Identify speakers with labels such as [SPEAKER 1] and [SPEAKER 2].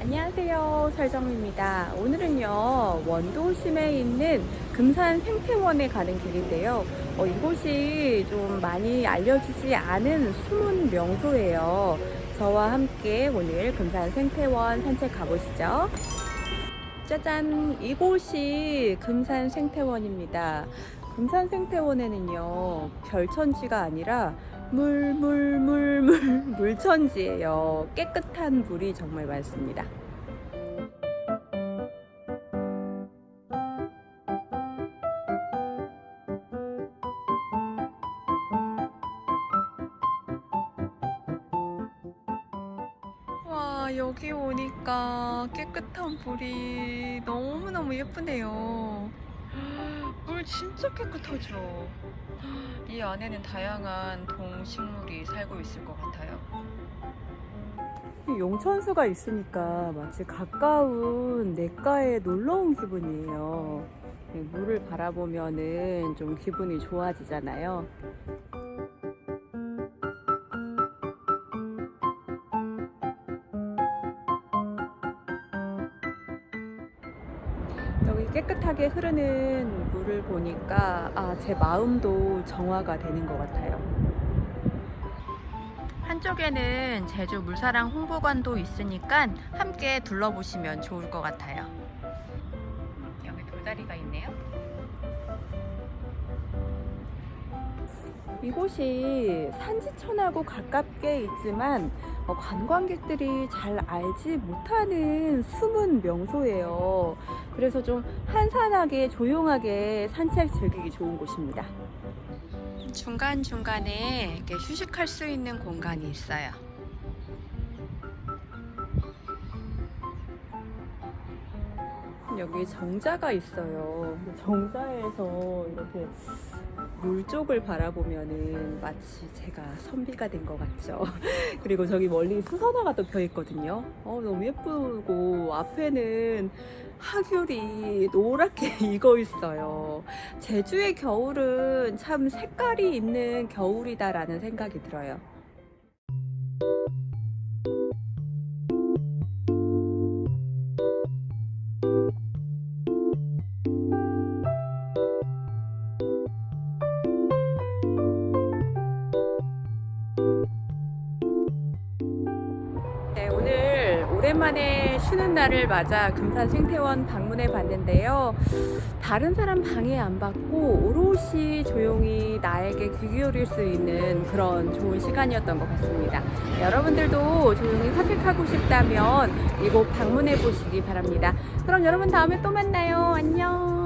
[SPEAKER 1] 안녕하세요. 설정입니다. 오늘은요, 원도심에 있는 금산 생태원에 가는 길인데요. 어, 이곳이 좀 많이 알려지지 않은 숨은 명소예요. 저와 함께 오늘 금산 생태원 산책 가보시죠. 짜잔! 이곳이 금산 생태원입니다. 금산 생태원에는요, 별천지가 아니라 물, 물, 물, 물, 물천지예요. 깨끗한 물이 정말 많습니다. 와, 여기 오니까 깨끗한 물이 너무너무 예쁘네요. 물 진짜 깨끗하죠? 이 안에는 다양한 동식물이 살고 있을 것 같아요. 용천수가 있으니까 마치 가까운 냇가에 놀러 온 기분이에요. 네, 물을 바라보면은 좀 기분이 좋아지잖아요. 여기 깨끗하게 흐르는 물을 보니까 아, 제 마음도 정화가 되는 것 같아요. 한쪽에는 제주 물사랑 홍보관도 있으니까 함께 둘러보시면 좋을 것 같아요. 여기 돌다리가 있네요. 이곳이 산지천하고 가깝게 있지만 어, 관광객들이 잘 알지 못하는 숨은 명소예요. 그래서 좀 한산하게 조용하게 산책 즐기기 좋은 곳입니다. 중간중간에 이렇게 휴식할 수 있는 공간이 있어요. 여기 정자가 있어요. 정자에서 이렇게 물 쪽을 바라보면은 마치 제가 선비가 된 것 같죠. 그리고 저기 멀리 수선화가 또 펴 있거든요. 어, 너무 예쁘고 앞에는 하귤이 노랗게 익어 있어요. 제주의 겨울은 참 색깔이 있는 겨울이다라는 생각이 들어요. 네, 오늘 오랜만에 쉬는 날을 맞아 금산 생태원 방문해 봤는데요. 다른 사람 방해 안 받고 오롯이 조용히 나에게 귀 기울일 수 있는 그런 좋은 시간이었던 것 같습니다. 여러분들도 조용히 산책하고 싶다면 이곳 방문해 보시기 바랍니다. 그럼 여러분 다음에 또 만나요. 안녕.